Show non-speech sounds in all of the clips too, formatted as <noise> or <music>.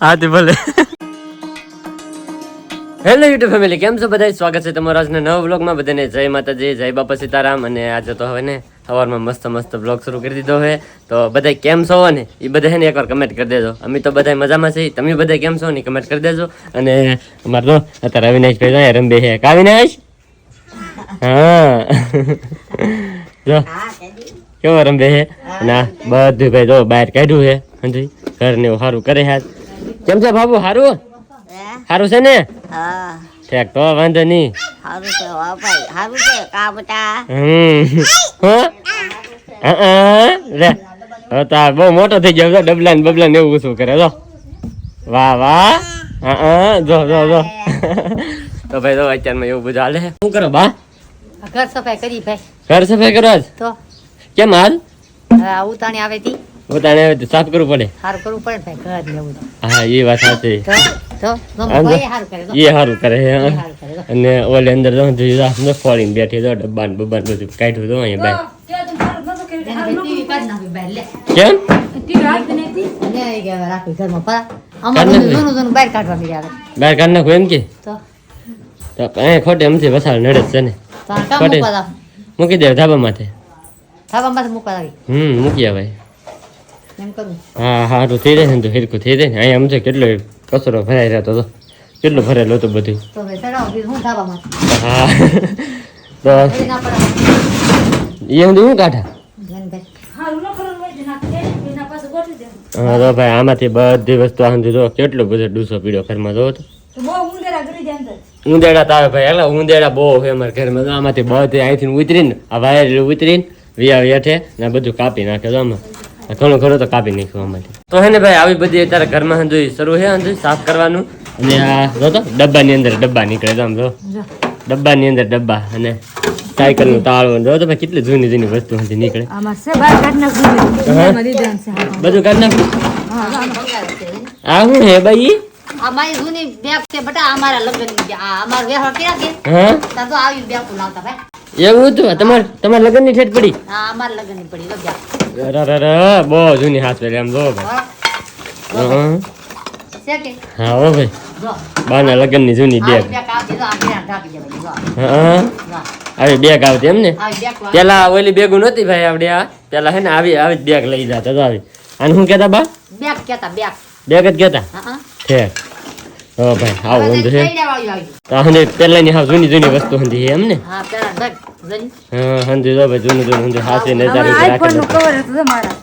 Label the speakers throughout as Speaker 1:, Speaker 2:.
Speaker 1: હા
Speaker 2: તે
Speaker 1: ભલે. હેલો યુટ્યુબ ફેમિલી કેમ છો બધા સ્વાગત છે તમારા આજના નવા વ્લોગમાં. બધાને જય માતાજી, જય બાપા સીતારામ. અને આજે તો હવે ને સવારમાં મસ્ત મસ્ત વ્લોગ શરૂ કરી દીધો છે. તો બધા કેમ છો ને એ બધા ને એકવાર કમેન્ટ કરી દેજો. અમે તો બધા મજામાં છીએ. તમે બધા કેમ છો ને કમેન્ટ કરી દેજો. અને અમારે તો અત્યારે અવિનાશ ભાઈ જાય રંબે છે. કા અવિનાશ? હા. જો. કેવો રંબે છે? ના, બધું ભાઈ જો બહાર કાઢ્યું છે. ઘર ને સારું કરે છે કેમ છે બાબુ સારું સારું છે ને?
Speaker 2: હા.
Speaker 1: ઠેક તો વાંધો નહીં.
Speaker 2: સારું છે હો ભાઈ. સારું છે કા બટા?
Speaker 1: હમ. હા? હા લે હવે તો બહુ મોટો થઈ ગયો ડબલા ને બબલા ને એવું શું કરે જો. વાહ વાહ. હા જો જો જો. તો ભાઈ તો અત્યારમાં એવું બધું હાલે. શું કરો બા?
Speaker 2: ઘર સફાઈ કરી ભાઈ.
Speaker 1: ઘર સફાઈ કરો
Speaker 2: તો?
Speaker 1: કેમ હાલ?
Speaker 2: આ ઉતાણી આવે તી.
Speaker 1: પોતાને સાફ કરવું પડે
Speaker 2: સારું કરવું પડે
Speaker 1: હા એ વાત સાચી એ સારું કરે છે અને ઓલે અંદર તો જોઈ આપણે ફોરીને બેઠી દો ડબ્બા ને બબ્બા બધું કાઢ્યું તો અહીંયા
Speaker 2: ભાઈ
Speaker 1: કેમ
Speaker 2: બહાર
Speaker 1: કાઢ નાખું એમ કે ખોટે છે ને મૂકી દે ધાબા માથે હમ મૂકી આવે હા સારું થઈ જશે ને તો હિરકું થઈ જાય ને. અહીંયા સમજે કેટલો કચરો ભરાઈ રહ્યો તો કેટલું ભરેલો હતું બધું.
Speaker 2: હા <laughs>
Speaker 1: તો
Speaker 2: એ
Speaker 1: સુધી શું કાઢા?
Speaker 3: તો
Speaker 1: ભાઈ આમાંથી બધી વસ્તુ આંધી જો કેટલો બધો ડૂસો પીડ્યો ઘરમાં તો. ઉંદેડા તાવે ભાઈ એટલે ઉંદેડા બહુ છે ઘરમાં આમાંથી બધી અહીંથી ઉતરીને આ વાયર ઉતરીને વિયા ને બધું કાપી નાખે આમાં. આ ઘણું તો કાપી નાખ્યું માટે તો હે ને ભાઈ આવી બધી અત્યારે ઘરમાં હંધુ શરૂ છે હંધુ સાફ કરવાનું? અને આ જો તો ડબ્બાની અંદર ડબ્બા નીકળે તો આમ જો. ડબ્બાની અંદર ડબ્બા અને સાયકલનું તાળું. જો તો ભાઈ કેટલી જૂની જૂની વસ્તુ હંધી નીકળે. બધું કાઢી નાખ્યું આ શું હે ભાઈ?
Speaker 2: અમારી જૂની બેગ છે બટા અમારા લગ્નની આ અમાર વ્યવહાર કર્યા કે
Speaker 1: હા?
Speaker 2: તો આવી બેગ લાવતા ભાઈ.
Speaker 1: એવું હતું તમારે તમારા લગ્નની ઠેઠ પડી?
Speaker 2: આ અમારા લગ્નની પડી બેગ
Speaker 1: અરરર, બહુ જૂની હાથ પેલી જો ભાઈ. હા હા ભાઈ. બાના લગ્નની જૂની બેગ હા આવી બેગ આવતી એમ ને? પેલા ઓલી બેગું નહોતી ભાઈ આપણે આ? પેલા હે ને આવી આવી બેગ લઈ જતા તો આવી. અને શું કેતા બા?
Speaker 2: બેગ કેતા બેગ
Speaker 1: બેગ જ કેતા
Speaker 2: હા
Speaker 1: ભાઈ હા ઊંધું છે
Speaker 2: કઈડા વાળી આવી
Speaker 1: તો હંધે પેલાની હાવ જૂની જૂની વસ્તુ હંધી છે એમ ને?
Speaker 2: હા પેલા
Speaker 1: હા હંધી જો ભાઈ જૂનું જૂનું હંધી હાસી ને
Speaker 3: નું હતું મારા.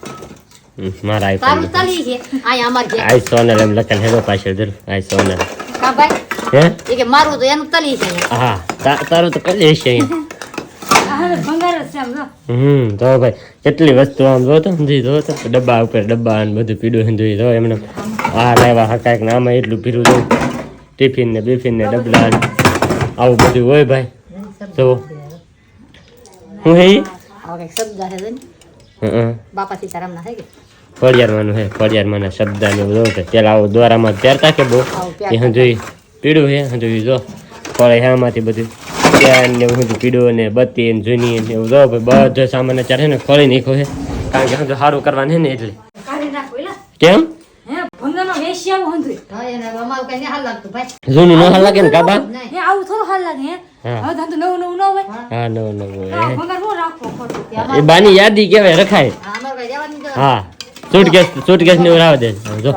Speaker 1: હમ, મારા આઈફોન
Speaker 2: ચાલી છે. આ અમાર ઘેર
Speaker 1: આઈ સોનલ એમ લખેલ હેડો પાછળ દર આઈ
Speaker 2: ભાઈ.
Speaker 1: હે?
Speaker 2: એ કે મારું તો એનું તલી છે.
Speaker 1: હા તારું તો કરી છે. હમ તો ભાઈ કેટલી વસ્તુ આમ જો તો સમજી જો તો. ડબ્બા ઉપર ડબ્બા ને બધું પીડું સમજી જો એમને આ લાવ્યા હા કાંઈક ને આમાં એટલું પીરું જો ટિફિન ને બિફિન ને ડબલા આવું બધું હોય ભાઈ. જો હું હે
Speaker 2: છે
Speaker 1: હં.
Speaker 2: બાપા સીતારામ ના છે
Speaker 1: ફળિયારમાંનું હે ફળિયારમાં શબ્દ ને જો પેલા આવું દ્વારામાં પહેરતા કે બહુ. એ હંજોઈ પીડું હે હંજોઈ જો ફળે હામાંથી બધું. ત્યાં ને બધું ને બત્તી ને જૂની ને એવું જો ભાઈ બધો સામાન અત્યારે છે ને ખોલી નાખ્યો છે કારણ કે હજુ સારું કરવાનું છે ને એટલે. કેમ?
Speaker 3: ભંગારમાં વેસી આવું હંધુય.
Speaker 2: હા એને અમારું કઈ હાલ લાગતું ભાઈ
Speaker 1: જૂનું ન હાલ લાગે ને કાબા
Speaker 2: નહીં
Speaker 3: હે આવું થોડું હાલ લાગે હે
Speaker 1: હા.
Speaker 3: ધંધો નવું નવું ન હોય
Speaker 1: હા નવો નવો
Speaker 3: હા,
Speaker 1: હે.
Speaker 3: ભંગાર હું રાખવો ખોટું
Speaker 1: એ બાની યાદી કેવાય રખાય
Speaker 2: હા, અમાર રહેવાની જ
Speaker 1: હા સુટકેસ સુટકેસ ને એવું દે જો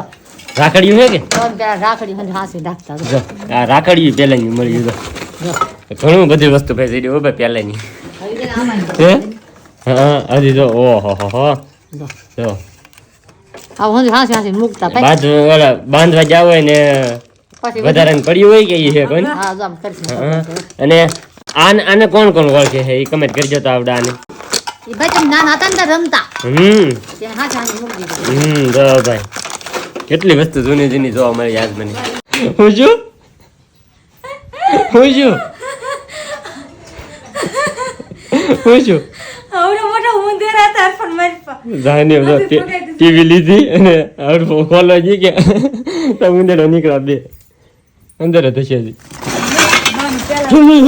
Speaker 1: રાખડીયું હે કે
Speaker 2: તો પેલા રાખડી હંધ હાંસી રાખતા
Speaker 1: જો આ રાખડ્યું પેલાની મળી જો
Speaker 2: જો
Speaker 1: ઘણું બધી વસ્તુ ભાઈ જઈ ભાઈ પેલાની હે? હા હજી જો ઓહો હો હો.
Speaker 2: જો. મૂકતા
Speaker 1: ઓલા બાંધવા જાવ હોય ને
Speaker 2: પછી
Speaker 1: વધારે પડ્યું હોય કે છે કોણ
Speaker 2: હા
Speaker 1: હા. અને આને આને કોણ કોણ ઓળખે છે એ કમેન્ટ કરજો તો આવડે આને.
Speaker 2: ભાઈ તમે નાના હતા ને રમતા.
Speaker 1: હમ. હમ જો ભાઈ. કેટલી વસ્તુ જૂની જૂની જોવા મળી યાદ મને. હું છું? હું છું? <laughs> હું છું?
Speaker 3: આવડો મોટો ઉંદર હતા પણ મારી પા-
Speaker 1: જાને ટીવી લીધી અને હડફો ખોલવા જઈ કે તો ઉંદરડો નીકળ્યા બે અંદર જ હશે હજી
Speaker 3: મામી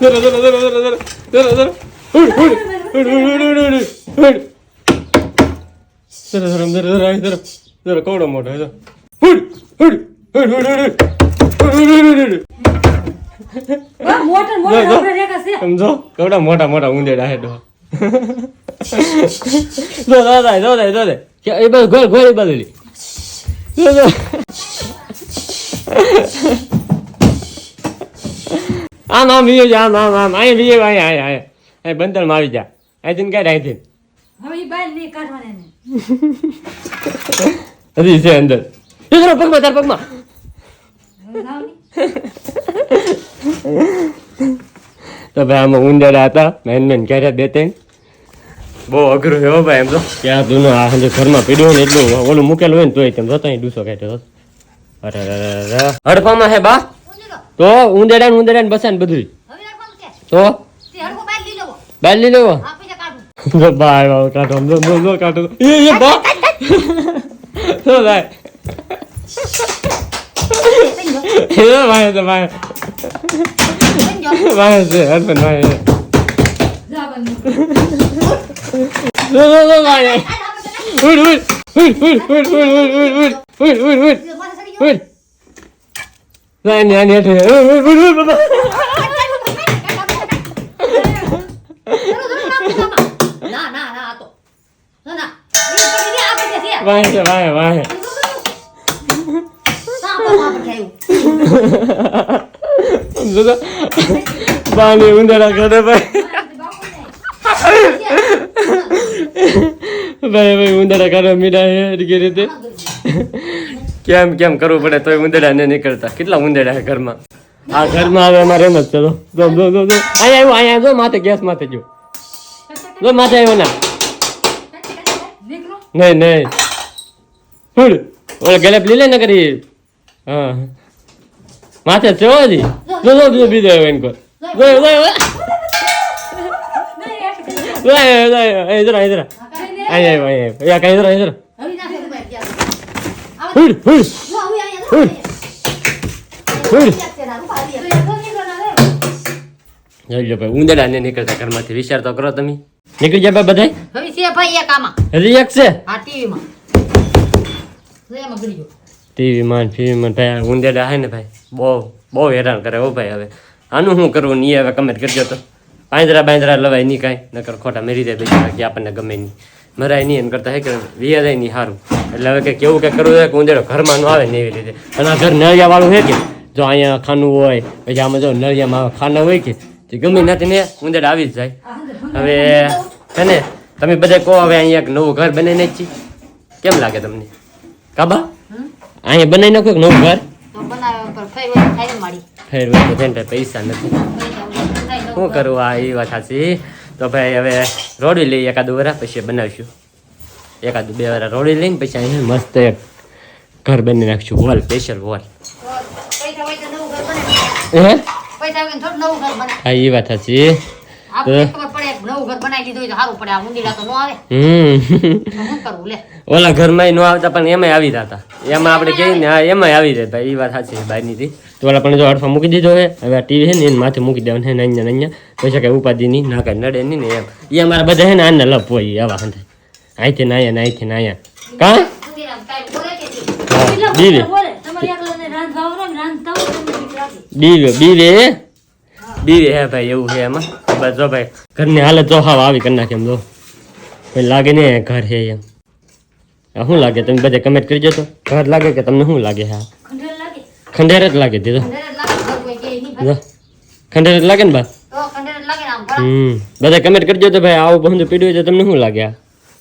Speaker 3: પેલા
Speaker 1: જરા જરા જરા જરા જરા જરા જરા ઉડ ઉડ ઉડ ઉડ ઉડ ઉડ ઉડ ઉડ જરા જરા જરા જરા અહીં જરા જરા કવડો મોટો હે ઉડ ઉડ ઉડ ઉડ ઉડ ઉડ ઉડ ઉડ ઉડ
Speaker 3: બા, મોટા મોટા ઉંદરે છે
Speaker 1: સમજો કેવડા મોટા મોટા ઉંદરડા હે ડો જો જો જાય જો જાય જો જાય કે એ બસ ઘર ઘર એ બાજુ લી જો જો આ નામ વિયો જા નામ નામ આય વિયો આય આય આય આય બંદર મારી જા આય દિન કાઢ આય
Speaker 3: દિન હવે બાર ની કાઢવાને ને
Speaker 1: હજી છે અંદર પગમાં તાર પગમાં તો ભાઈ આમાં ઉંદેડા હતા મેન મેન ક્યારે બે ત્રણ. બહુ અઘરું એવો હો ભાઈ એમ તો. ક્યાં તું આ હંજે ઘરમાં પીડ્યું ને એટલું ઓલું મૂકેલું હોય ને તોય તેમ જોતા ડૂસો કાઢ્યો. અરે અરે. હડપામાં હે બા? તો ઉંદેડા ને ઉંદેડા ને બસાને બધું
Speaker 2: હવે રાખવાનું કે
Speaker 1: તો?
Speaker 2: બાર લઈ લેવો.
Speaker 1: જો બા આવ્યો કાઢો જો જો જો કાઢો. એ એ બા. તો ભાઈ. એ ભાઈ તો ભાઈ. ભાઈ છે હરપન ભાઈ છે
Speaker 3: જા બાર.
Speaker 1: જો જો જો ભાઈ ઉડ ઉડ ઉડ ઉડ ઉડ ઉડ ઉડ ઉડ ઉડ ઉડ ઉડ ઉડ ના ના ના ઉડ ઉડ ઉડ ઉડ બાબા
Speaker 2: ના ના ના આ તો ના ના એ પડી ગયા, આ પડી ગયા.
Speaker 1: ભાઈ છે ભાઈ ભાઈ
Speaker 2: સાપ સાપ થયું
Speaker 1: જો તો બાની ઉંદરા કરે ભાઈ ભાઈ ભાઈ ઉંદરા કરે મીડા હે કે રીતે કેમ કેમ કરવું પડે તોય ઉંદરા ને નીકળતા કેટલા ઉંદરા છે ઘરમાં આ ઘરમાં હવે અમારે એમ જ છે જો જો જો જો જો અહીંયા આવ્યો અહીંયા જો માથે ગેસ માથે જો જો માથે આવ્યો ના
Speaker 3: નીકળો
Speaker 1: નહીં નહીં ફૂડ ઓલે ગલેપ લીલે ને કરી હા માથે ચવાજી? જો જો જો બીજો આવ્યો એનકો જો જો જો યા કઈ જરા અહીં
Speaker 2: ભાઈ ઉંદડા ને
Speaker 1: નીકળતા ઘરમાંથી. વિચાર તો કરો તમે. નીકળી જાય ભાઈ
Speaker 2: બધા છે?
Speaker 1: ટીવી માં ફીવી માં ભાઈ આ હે ને ભાઈ? બહુ બહુ હેરાન કરે હો ભાઈ હવે. આનું શું કરવું? નહીં હવે કમેન્ટ કરજો તો. પાંજરા બાંજરા લવાય નહીં કાંઈ. નકર ખોટા મેરી દે ભાઈ કે આપણને ગમે નહીં. મરાય નહીં એમ કરતા હે કે વિયા જાય નહીં સારું એટલે હવે કે કેવું કે કરવું છે કે ઉંદેડો ઘરમાં ન આવે ને એવી રીતે. અને આ ઘર નળિયા વાળું છે કે? જો અહીંયા ખાનું હોય, પછી આમાં જો નળિયામાં ખાના હોય કે, જે ગમે નથી ને ઉંદેડા આવી જ જાય. હવે છે ને, તમે બધા કહો હવે અહીંયા એક નવું ઘર બને જ કેમ લાગે તમને? કાબા? અહીંયા બનાવી નાખો એક નવું ઘર
Speaker 2: તો બનાવે પર ફઈ હોય તો ખાઈ
Speaker 1: ફેર હોય તો તેને પૈસા નથી. શું કરવું આ? એ વાત સાચી. તો ભાઈ હવે રોડી લઈએ એકાદું વરા પછી બનાવીશું. એકાદું બે વરા રોડી લઈને પછી અહીંયા મસ્ત એક ઘર બની નાખશું. Wall special wall. હે? હા એ વાત સાચી. ઓલા ઘરમાં નો આવતા પણ એમાં આવી જતા. એમાં આપડે કહીએ ને હા એમાં આવી જાય. ભાઈ એ વાત સાચી બહારની થી. તો ઓલા પણ જો અડફા મૂકી દીધો હે હવે આ ટીવી છે ને એને માથે મૂકી દેવાનું છે ને અહીંયા અહીંયા પૈસા કઈ ઉપાધિની ના કઈ નડે નહીં ને એમ. એ અમારા બધા છે ને આને લપ હોય આવા હંધે અહીંથી ને અહીંયા ને અહીંથી ને અહીંયા કા બીવે બીવે બીવે બીવે હે ભાઈ એવું છે એમાં? બસ જો ભાઈ ઘરની હાલત જો હાવ આવી કરી નાખે એમ જો. ભાઈ લાગે ને ઘર છે એમ. શું લાગે? તમે બધા કમેન્ટ કરી તો ઘર લાગે કે તમને શું લાગે હા?
Speaker 3: ખંડેર
Speaker 1: જ લાગે દીધો.
Speaker 2: ખંડેર જ લાગે
Speaker 1: ને બા? હમ. બધા કમેન્ટ કરજો તો ભાઈ આવું બધું પીડ્યું છે તમને શું લાગે આ?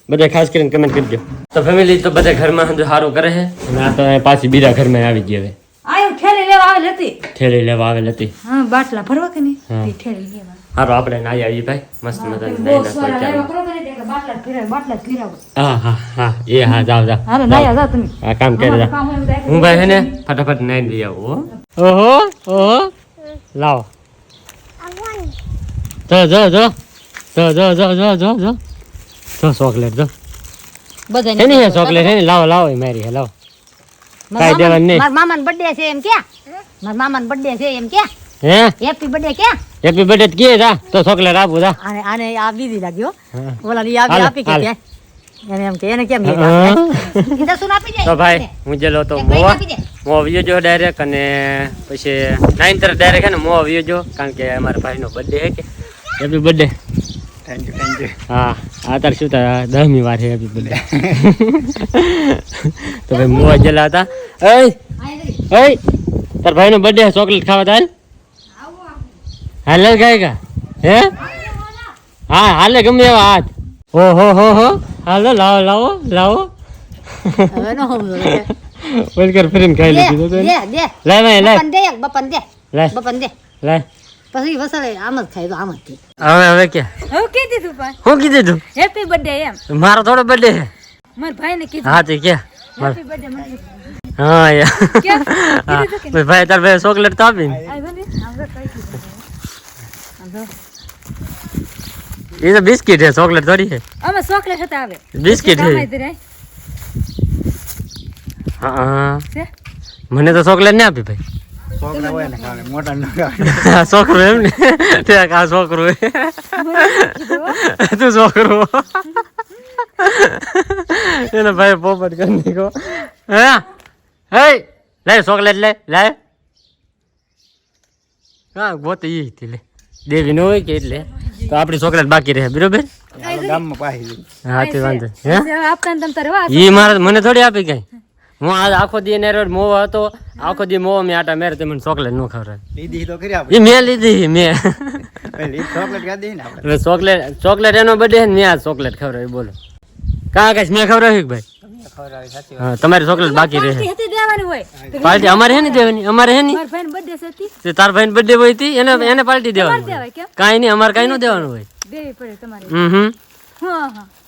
Speaker 1: બધા ખાસ કરીને કમેન્ટ કરજો તો ફેમિલી તો બધા ઘરમાં સારું કરે છે? અને આ તો પાછી બીજા ઘરમાં આવી ગયા હવે.
Speaker 3: આવેલ હતી?
Speaker 1: થેલી લેવા આવેલ હતી.
Speaker 3: હા બાટલા ભરવા કે નહીં? ઠેલી લેવા
Speaker 1: હારો આપણે ના આવી ભાઈ મસ્ત મજાની નાઈ નાખો હા હા હા એ હા જાઓ જાવ
Speaker 3: હારો નાહ્યા જાઓ તમે.
Speaker 1: આ કામ કરી જા હું ભાઈ હે ને ફટાફટ નાઈ લઈ આવું હો. ઓહો ઓહો. લાવો. જો જો જો. જો જો જો જો જો જો. જો ચોકલેટ જો.
Speaker 2: બધા
Speaker 1: એની ચોકલેટ હે લાવો લાવો એ મારી હે લાવો. કાંઈ દેવાનું નહીં.
Speaker 2: મારા મામાનો બર્થડે છે એમ કે મારા મામાનો બર્થડે છે એમ કે
Speaker 1: હે?
Speaker 2: હેપી બર્થડે કે
Speaker 1: હેપી બર્થડે કે જા. તો ચોકલેટ આપું જા.
Speaker 2: આને આને આ બીજી લાગ્યો ઓલા ની
Speaker 1: આવી
Speaker 2: આપી કે કે એને એમ કે એને કેમ
Speaker 1: હા.
Speaker 2: કીધા સુન આપી જાય
Speaker 1: તો ભાઈ હું જેલો તો મોવા
Speaker 2: આપી દે.
Speaker 1: જો ડાયરેક્ટ અને પછી તરફ ડાયરેક્ટ હે ને મો આવ્યો જો. કારણ કે અમારા ભાઈનો બર્થડે હે કે. Happy birthday
Speaker 4: thank you thank you
Speaker 1: હા આ તાર શું તાર દસમી વાર છે હેપી બર્થડે તો ભાઈ મોવા જેલા હતા. એય એય તાર ભાઈનો બર્થડે ચોકલેટ ખાવા તાલ હાલે ગાય કા હે? હા હાલે ગમે એવા હાથ. હો હો હો હો. હાલો લાવો લાવો લાવો.
Speaker 2: લે.
Speaker 1: વલકર ફરીને ખાઈ
Speaker 2: દે
Speaker 1: લીધું
Speaker 2: લે
Speaker 1: લે. લે લે
Speaker 2: બપન દે બપન દે
Speaker 1: લે
Speaker 2: બપન દે.
Speaker 1: લાય.
Speaker 2: પછી વસલે આમ જ ખાઈ તો આમ જ
Speaker 1: હવે હવે કે?
Speaker 3: હવે કી દીધું પણ.
Speaker 1: હું કીધું તું
Speaker 3: હેપી બર્થડે એમ.
Speaker 1: મારો થોડો બર્થડે છે.
Speaker 3: મારા ભાઈને કીધું.
Speaker 1: હા તે કે.
Speaker 3: હેપી બર્થડે મને
Speaker 1: હા યાર ભાઈ તાર ભાઈ ચોકલેટ તો આપી એ તો બિસ્કિટ છે ચોકલેટ થોડી છે.
Speaker 3: અમે ચોકલેટ હતા આવે
Speaker 1: બિસ્કિટ છે. હા મને તો ચોકલેટ ને આપી ભાઈ.
Speaker 4: છોકરા હોય ને ખાને મોટા ન <laughs> ખાને
Speaker 1: છોકરો એમ ને? ઠેક આ છોકરો તું છોકરો એને ભાઈ પોપટ કરી નીકો હે? હે? લે ચોકલેટ લે લે હા ગોત ઈ હતી લે. દેવી ન હોય કે એટલે. તો આપણી ચોકલેટ બાકી રહે બરોબર?
Speaker 4: ગામમાં પાહી
Speaker 1: હા તે વાંધો હે?
Speaker 3: આપતા ને તમ તારે
Speaker 1: ઈ મારે મને થોડી આપી કઈ? હું આ આખો દી ને રોડ મોવો હતો. આખો દી મોવો મેં આટા મેરે તમને ચોકલેટ નો ખવડાવે.
Speaker 4: લીધી તો કરી આપણે.
Speaker 1: મેં લીધી મેં.
Speaker 4: ચોકલેટ કાઢી ને આપણે.
Speaker 1: ચોકલેટ ચોકલેટ એનો બર્થડે મેં આ ચોકલેટ ખવડાવી બોલો. કાં કઈ મેં ખવડાવી કે ભાઈ? હા તમારી ચોકલેટ બાકી રહે.
Speaker 3: પાર્ટી હતી દેવાની હોય. તો
Speaker 1: પાર્ટી અમારે હે ને દેવાની? અમારે હે ની?
Speaker 3: હતી
Speaker 1: તાર ભાઈ બર્થડે હોય તી એને એને પાર્ટી દેવાની કાંઈ નહીં અમારે કાંઈ ન દેવાનું હોય.
Speaker 3: દેવી પડે તમારે.
Speaker 1: હમ હમ.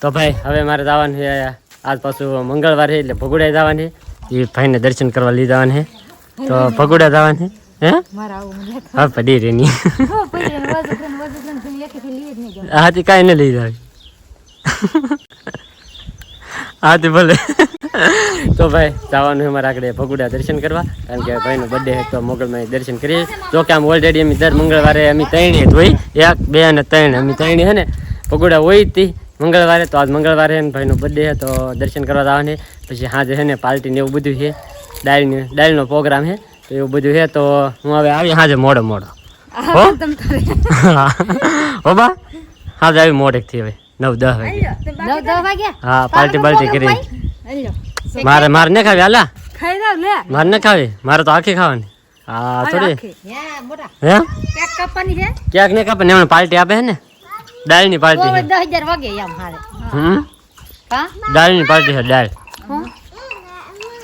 Speaker 1: તો ભાઈ હવે મારે જવાનું છે આજ પાછું મંગળવારે એટલે ભગુડા જવાની. એ ભાઈને દર્શન કરવા લઈ જવાનું છે. તો ભગુડા જવાનું હે? હા પડી રેની
Speaker 3: હો.
Speaker 1: હાથી કાંઈ ન લઈ જાય. હાથી ભલે. તો ભાઈ જવાનું અમારે મારે આગળ ભગુડા દર્શન કરવા. કારણ કે ભાઈનો બર્થડે છે તો મોગલમાં દર્શન કરીએ. જો કે આમ ઓલરેડી અમે દર મંગળવારે અમે ત્રણે જ હોય. એક બે અને ત્રણ. અમે ત્રણે છે ને ભગુડા હોય તી. મંગળવારે તો આજ મંગળવારે ને ભાઈનો બર્થડે છે તો દર્શન કરવા જવાને પછી સાંજે છે ને પાર્ટી ને એવું બધું છે. ડાયરીનો ડાયરીનો પ્રોગ્રામ છે તો એવું બધું છે તો હું હવે આવી સાંજે મોડો મોડો. હો બા? હા આવી મોડેકથી હવે નવ દસ વાગે. હા પાર્ટી બાલ્ટી કરી. મારે મારે ન ખાવી હાલા?
Speaker 3: ખાઈ જાવ લે
Speaker 1: મારે ન ખાવી? મારે તો આખી ખાવાની. હા થોડી.
Speaker 2: હે
Speaker 3: કેક કાપવાની છે?
Speaker 1: ક્યાંક ને કાપે ને એમને પાર્ટી આપે છે ને? દાળની પાર્ટી છે.
Speaker 2: દસ વાગે એમ હારે
Speaker 1: હમ?
Speaker 2: હા?
Speaker 1: દાળની પાર્ટી છે દાળ.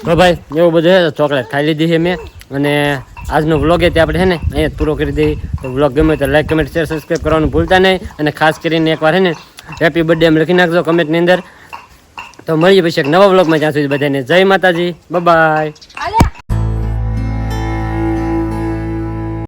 Speaker 1: તો ભાઈ એવું બધું છે ચોકલેટ ખાઈ લીધી છે મેં. અને આજનો વ્લોગ એ આપણે છે ને અહીંયા પૂરો કરી દઈએ. તો વ્લોગ ગમે તો લાઈક કમેન્ટ શેર સબસ્ક્રાઈબ કરવાનું ભૂલતા નહીં. અને ખાસ કરીને એકવાર છે ને હેપી બર્થડે એમ લખી નાખજો કમેન્ટની અંદર. તો મળીએ પછી એક નવા વ્લોગમાં જ્યાં સુધી બધાને જય માતાજી. બાય